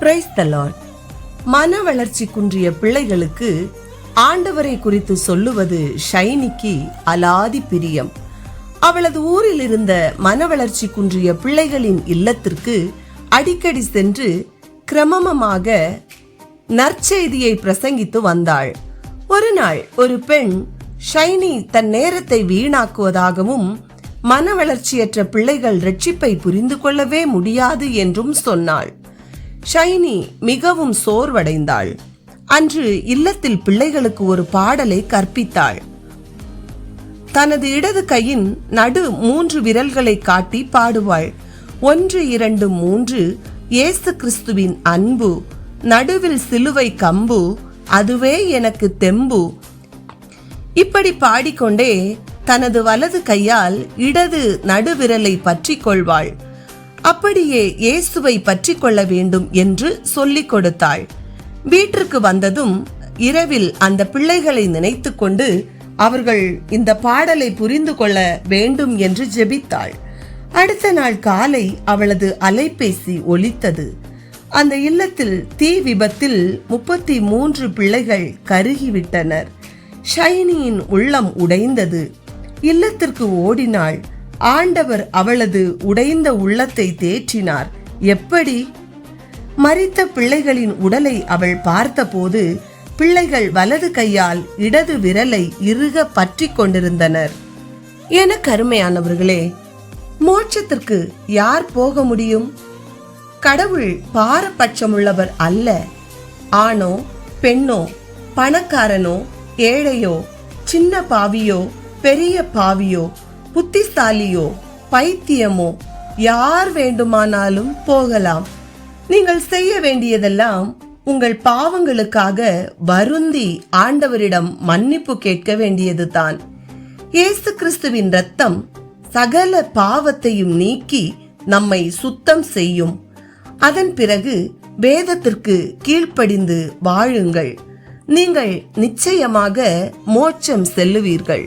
Praise the Lord மன வளர்ச்சி குன்றிய பிள்ளைகளுக்கு ஆண்டவரை குறித்து சொல்லுவது ஷைனிக்கு அலாதி பிரியம். அவளது ஊரில் இருந்த மன வளர்ச்சி குன்றிய பிள்ளைகளின் இல்லத்திற்கு அடிக்கடி சென்று கிரமமமாக நற்செய்தியை பிரசங்கித்து வந்தாள். ஒரு நாள் ஒரு பெண் ஷைனி தன் நேரத்தை வீணாக்குவதாகவும் மன வளர்ச்சியற்ற பிள்ளைகள் ரட்சிப்பை புரிந்து கொள்ளவே முடியாது என்றும் சொன்னாள். ஷைனி மிகவும் சோர்வடைந்தாள். அன்று இல்லத்தில் பிள்ளைகளுக்கு ஒரு பாடலை கற்பித்தாள். தனது இடது கையின் நடு மூன்று விரல்களை காட்டி பாடுவாள். ஒன்று இரண்டு மூன்று இயேசு கிறிஸ்துவின் அன்பு நடுவில் சிலுவை கம்பு அதுவே எனக்கு தெம்பு. இப்படி பாடிக்கொண்டே தனது வலது கையால் இடது நடுவிரலை பற்றிக் கொள்வாள். அப்படியே இயேசுவை பற்றிக் கொள்ள வேண்டும் என்று சொல்லிக் கொடுத்தாள். வீட்டிற்கு வந்ததும் இரவில் அந்த பிள்ளைகளை நினைத்துக்கொண்டு அவர்கள் இந்த பாடலை புரிந்து கொள்ள வேண்டும் என்று ஜெபித்தாள். அடுத்த நாள் காலை அவளது அலைபேசி ஒலித்தது. அந்த இல்லத்தில் தீ விபத்தில் முப்பத்தி மூன்று பிள்ளைகள் கருகிவிட்டனர். ஷைனியின் உள்ளம் உடைந்தது. இல்லத்திற்கு ஓடினாள். ஆண்டவர் அவளது உடைந்த உள்ளத்தை தேற்றினார். எப்படி? மறித்த பிள்ளைகளின் உடலை அவள் பார்த்தபோது பிள்ளைகள் வலது கையால் இடது விரலை இறுக பற்றி கொண்டிருந்தனர். என கருமையானவர்களே மோட்சத்திற்கு யார் போக முடியும்? கடவுள் பாரபட்சமுள்ளவர் அல்ல. ஆணோ பெண்ணோ பணக்காரனோ ஏழையோ சின்ன பாவியோ பெரிய பாவியோ புத்திசாலியோ பைத்தியமோ யார் வேண்டுமானாலும் போகலாம். நீங்கள் செய்ய வேண்டியதெல்லாம் உங்கள் பாவங்களுக்காக வருந்தி ஆண்டவரிடம் மன்னிப்பு கேட்க வேண்டியதுதான். இயேசு கிறிஸ்துவின் ரத்தம் சகல பாவத்தையும் நீக்கி நம்மை சுத்தம் செய்யும். அதன் பிறகு வேதத்திற்கு கீழ்ப்படிந்து வாழுங்கள். நீங்கள் நிச்சயமாக மோட்சம் செல்லுவீர்கள்.